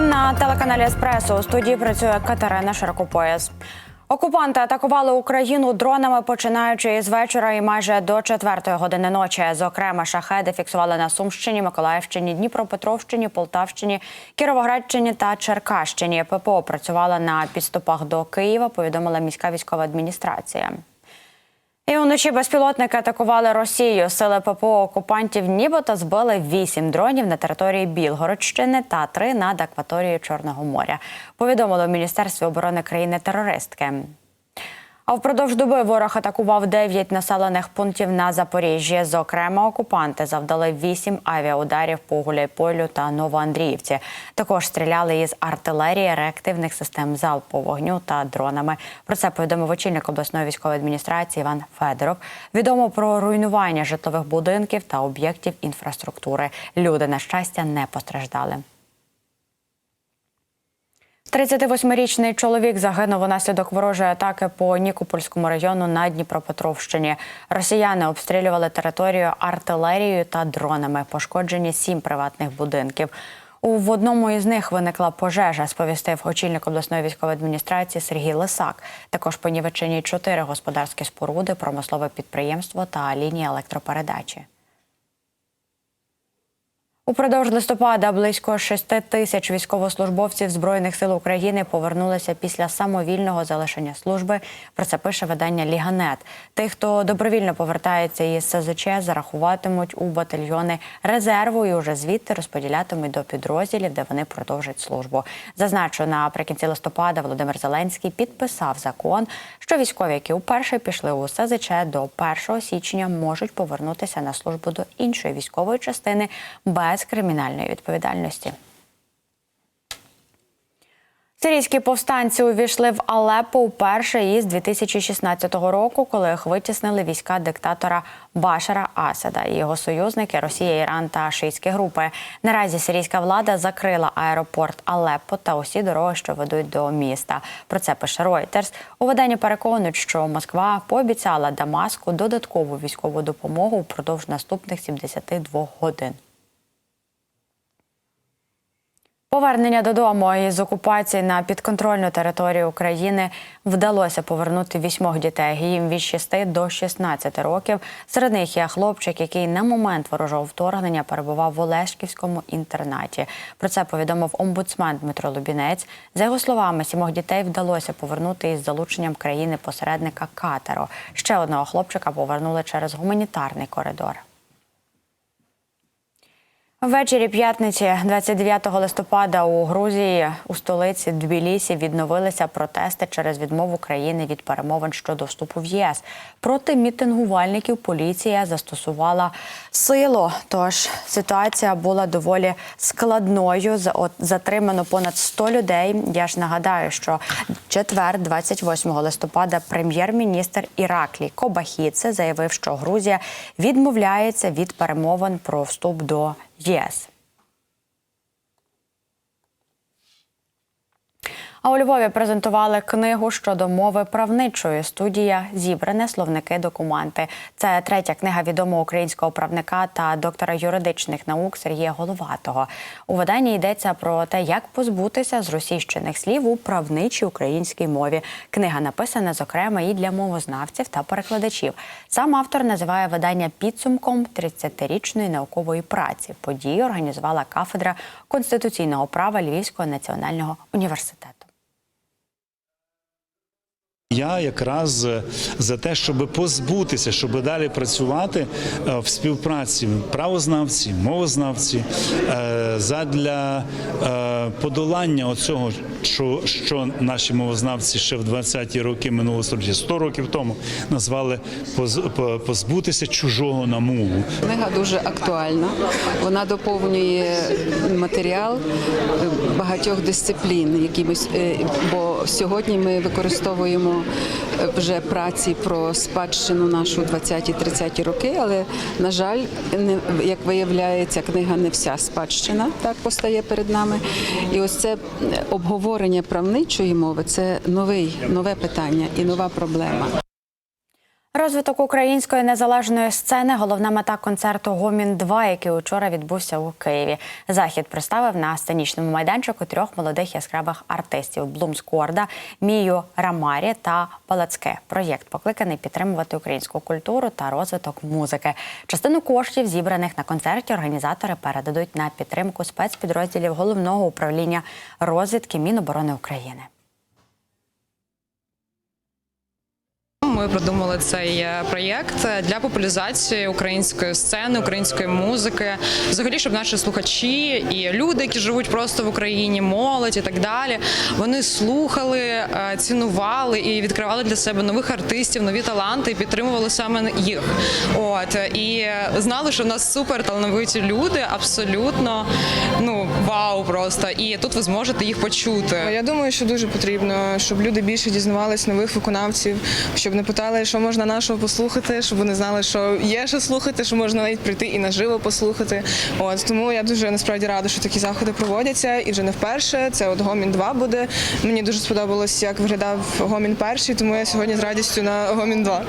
новин на телеканалі Еспресо. У студії працює Катерина Широкопояс. Окупанти атакували Україну дронами, починаючи із вечора і майже до четвертої години ночі. Зокрема, шахеди фіксували на Сумщині, Миколаївщині, Дніпропетровщині, Полтавщині, Кіровоградщині та Черкащині. ППО працювала на підступах до Києва. Повідомила міська військова адміністрація. І уночі безпілотники атакували Росію. Сили ППО окупантів нібито збили вісім дронів на території Білгородщини та три над акваторією Чорного моря. Повідомили в Міністерстві оборони країни-терористки. А впродовж доби ворог атакував 9 населених пунктів на Запоріжжі. Зокрема, окупанти завдали 8 авіаударів по Гуляйполю та Новоандріївці. Також стріляли із артилерії, реактивних систем залпового вогню та дронами. Про це повідомив очільник обласної військової адміністрації Іван Федоров. Відомо про руйнування житлових будинків та об'єктів інфраструктури. Люди, на щастя, не постраждали. 38-річний чоловік загинув унаслідок ворожої атаки по Нікопольському району на Дніпропетровщині. Росіяни обстрілювали територію артилерією та дронами. Пошкоджені сім приватних будинків. У в одному із них виникла пожежа, сповістив очільник обласної військової адміністрації Сергій Лисак. Також понівечені чотири господарські споруди, промислове підприємство та лінії електропередачі. Упродовж листопада близько 6 тисяч військовослужбовців збройних сил України повернулися після самовільного залишення служби. Про це пише видання Ліганет. Тих, хто добровільно повертається із СЗЧ, зарахуватимуть у батальйони резерву і уже звідти розподілятимуть до підрозділів, де вони продовжать службу. Зазначу, наприкінці листопада Володимир Зеленський підписав закон, що військові, які вперше пішли у СЗЧ до 1 січня, можуть повернутися на службу до іншої військової частини без кримінальної відповідальності. Сирійські повстанці увійшли в Алеппо вперше із 2016 року, коли їх витіснили війська диктатора Башара Асада і його союзники Росія, Іран та шиїські групи. Наразі сирійська влада закрила аеропорт Алеппо та усі дороги, що ведуть до міста. Про це пише Reuters. У виданні переконують, що Москва пообіцяла Дамаску додаткову військову допомогу впродовж наступних 72 годин. Повернення додому із окупації на підконтрольну територію України вдалося повернути вісьмох дітей. Їм від 6 до 16 років. Серед них є хлопчик, який на момент ворожого вторгнення перебував в Олешківському інтернаті. Про це повідомив омбудсмен Дмитро Лубінець. За його словами, сімох дітей вдалося повернути із залученням країни-посередника Катару. Ще одного хлопчика повернули через гуманітарний коридор. Ввечері п'ятниці, 29 листопада, у Грузії у столиці Тбілісі відновилися протести через відмову країни від перемовин щодо вступу в ЄС. Проти мітингувальників поліція застосувала силу. Тож ситуація була доволі складною. Затримано понад 100 людей. Я ж нагадаю, що четвер, 28 листопада, прем'єр-міністр Іраклій Кобахідзе заявив, що Грузія відмовляється від перемовин про вступ до ЄС. А у Львові презентували книгу щодо мови правничої. Студія зібране словники документи. Це третя книга відомого українського правника та доктора юридичних наук Сергія Головатого. У виданні йдеться про те, як позбутися з російщених слів у правничій українській мові. Книга написана зокрема і для мовознавців та перекладачів. Сам автор називає видання підсумком 30-річної наукової праці. Події організувала кафедра конституційного права Львівського національного університету. Я якраз е, за те, щоб позбутися, щоб далі працювати е, в співпраці правознавці, мовознавці е, задля подолання оцього, що, що наші мовознавці ще в 20-ті роки минулого століття, 100 років тому назвали поз- по- позбутися чужого намову. Книга дуже актуальна. Вона доповнює матеріал багатьох дисциплін, якимось, бо сьогодні ми використовуємо вже праці про спадщину нашу 20-30 роки, але на жаль, не як виявляється, книга не вся спадщина так постає перед нами. І ось це обговорення правничої мови це новий нове питання і нова проблема. Розвиток української незалежної сцени головна мета концерту Гомін 2 який учора відбувся у Києві. Захід представив на сценічному майданчику трьох молодих яскравих артистів: Блумскорда, Мію Рамарі та Палацке. Проєкт покликаний підтримувати українську культуру та розвиток музики. Частину коштів, зібраних на концерті, організатори передадуть на підтримку спецпідрозділів головного управління розвідки Міноборони України. Ми придумали цей е, проєкт для популяризації української сцени, української музики, взагалі, щоб наші слухачі і люди, які живуть просто в Україні, молодь і так далі, вони слухали, е, цінували і відкривали для себе нових артистів, нові таланти і підтримували саме їх. От і знали, що в нас супер талановиті люди, абсолютно ну вау, просто і тут ви зможете їх почути. Я думаю, що дуже потрібно, щоб люди більше дізнавались нових виконавців, щоб не питали, що можна нашого послухати, щоб вони знали, що є що слухати, що можна навіть прийти і наживо послухати. От тому я дуже насправді рада, що такі заходи проводяться, і вже не вперше. Це от Гомін 2 буде. Мені дуже сподобалось, як виглядав Гомін перший, тому я сьогодні з радістю на Гомін 2.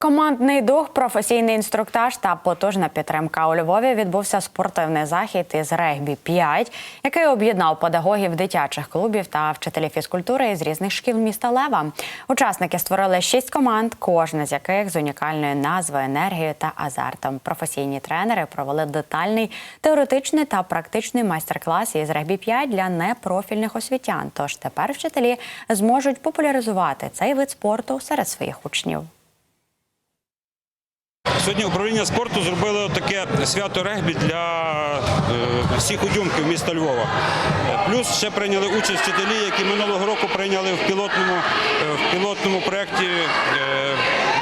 Командний дух, професійний інструктаж та потужна підтримка у Львові відбувся спортивний захід із регбі 5 який об'єднав педагогів дитячих клубів та вчителів фізкультури із різних шкіл міста Лева. Учасники створили шість команд, кожна з яких з унікальною назвою, енергією та азартом. Професійні тренери провели детальний теоретичний та практичний майстер-клас із регбі 5 для непрофільних освітян. Тож тепер вчителі зможуть популяризувати цей вид спорту серед своїх учнів. Сьогодні управління спорту зробило таке свято регбі для е, всіх удюмків міста Львова. Е, Плюс ще прийняли участь вчителі, які минулого року прийняли в пілотному, е, в пілотному проєкті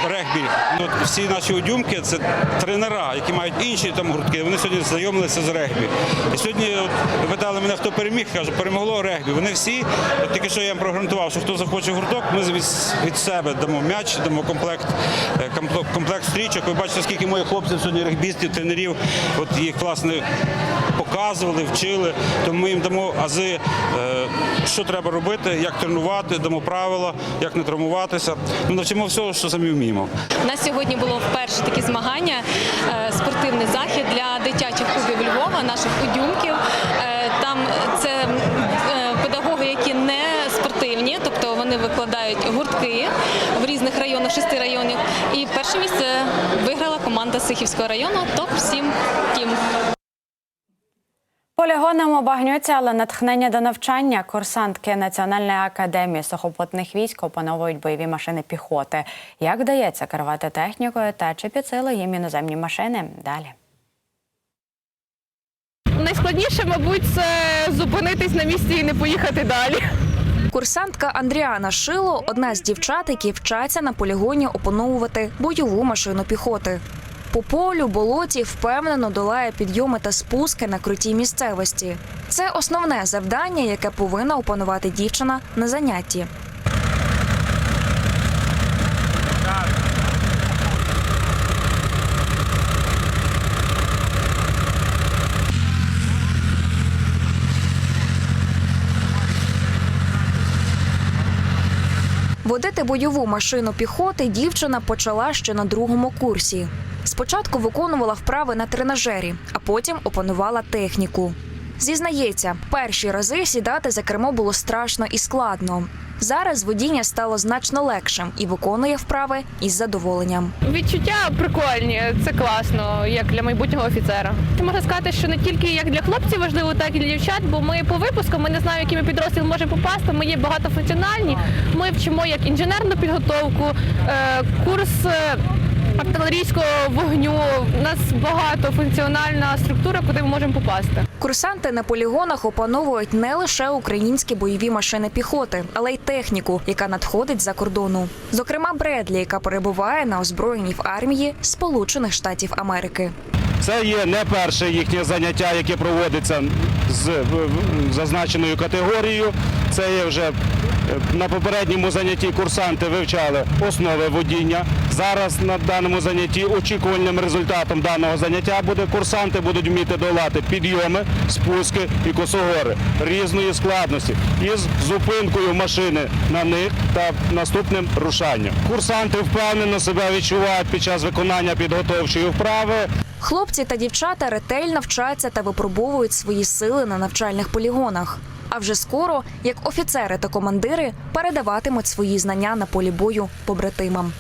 регбі. От всі наші удюмки це тренера, які мають інші там гуртки. Вони сьогодні знайомилися з регбі. І сьогодні от, питали мене, хто переміг, кажу, перемогло регбі. Вони всі, от тільки що я їм програмував, що хто захоче гурток, ми від, від себе дамо м'яч, дамо комплект, е, комплект стрічок. Ви бачите, скільки моїх хлопців сьогодні регбістів, тренерів, от їх власне показували, вчили. Тому ми їм дамо ази, е, що треба робити, як тренувати, дамо правила, як не травмуватися. Ну, навчимо всього, що самі вміємо. У нас сьогодні було вперше такі змагання, е, спортивний захід для дитячих клубів Львова, наших удюмків. Е, Там це педагоги, які не спортивні, тобто вони викладають гуртки в різних районах, шести районів. І перше місце виграла команда Сихівського району топ 7 тім. Полігоном обагнються, але натхнення до навчання курсантки Національної академії сухопутних військ опановують бойові машини піхоти. Як вдається керувати технікою та чи під силу їм іноземні машини? Далі. Найскладніше, мабуть, це зупинитись на місці і не поїхати далі. Курсантка Андріана Шило одна з дівчат, які вчаться на полігоні опановувати бойову машину піхоти. По полю, болоті впевнено долає підйоми та спуски на крутій місцевості. Це основне завдання, яке повинна опанувати дівчина на занятті. Водити бойову машину піхоти дівчина почала ще на другому курсі. Спочатку виконувала вправи на тренажері, а потім опанувала техніку. Зізнається, перші рази сідати за кермо було страшно і складно. Зараз водіння стало значно легшим і виконує вправи із задоволенням. Відчуття прикольні, це класно, як для майбутнього офіцера. Можна сказати, що не тільки як для хлопців важливо, так і для дівчат, бо ми по випуску ми не знаємо, який ми підрозділ може попасти. Ми є багатофункціональні. Ми вчимо як інженерну підготовку, е, курс. Артилерійського вогню у нас багатофункціональна структура, куди ми можемо попасти. Курсанти на полігонах опановують не лише українські бойові машини піхоти, але й техніку, яка надходить за кордону. Зокрема, Бредлі, яка перебуває на озброєнні в армії Сполучених Штатів Америки. Це є не перше їхнє заняття, яке проводиться з зазначеною категорією. Це є вже Е, На попередньому занятті курсанти вивчали основи водіння. Зараз на даному занятті очікувальним результатом даного заняття буде курсанти будуть вміти долати підйоми, спуски і косогори різної складності із зупинкою машини на них та наступним рушанням. Курсанти впевнено себе відчувають під час виконання підготовчої вправи. Хлопці та дівчата ретельно вчаться та випробовують свої сили на навчальних полігонах. А вже скоро, як офіцери та командири, передаватимуть свої знання на полі бою побратимам.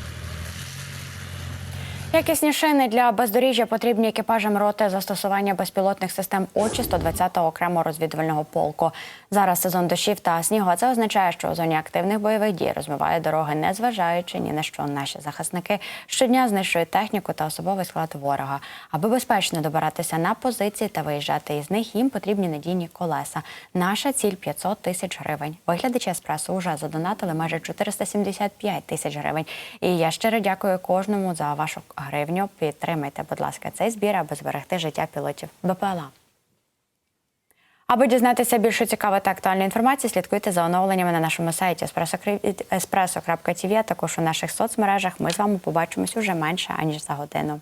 Якісні шини для бездоріжжя потрібні екіпажам роти застосування безпілотних систем очі 120-го окремого розвідувального полку. Зараз сезон дощів та снігу. а Це означає, що у зоні активних бойових дій розмиває дороги, незважаючи ні на що наші захисники щодня знищують техніку та особовий склад ворога. Аби безпечно добиратися на позиції та виїжджати із них, їм потрібні надійні колеса. Наша ціль 500 тисяч гривень. Виглядачі еспресо вже задонатили майже 475 тисяч гривень. І я щиро дякую кожному за вашу гривню. Підтримайте, будь ласка, цей збір, аби зберегти життя пілотів БПЛА. Аби дізнатися більше цікавої та актуальної інформації, слідкуйте за оновленнями на нашому сайті espresso.tv, а також у наших соцмережах. Ми з вами побачимось уже менше аніж за годину.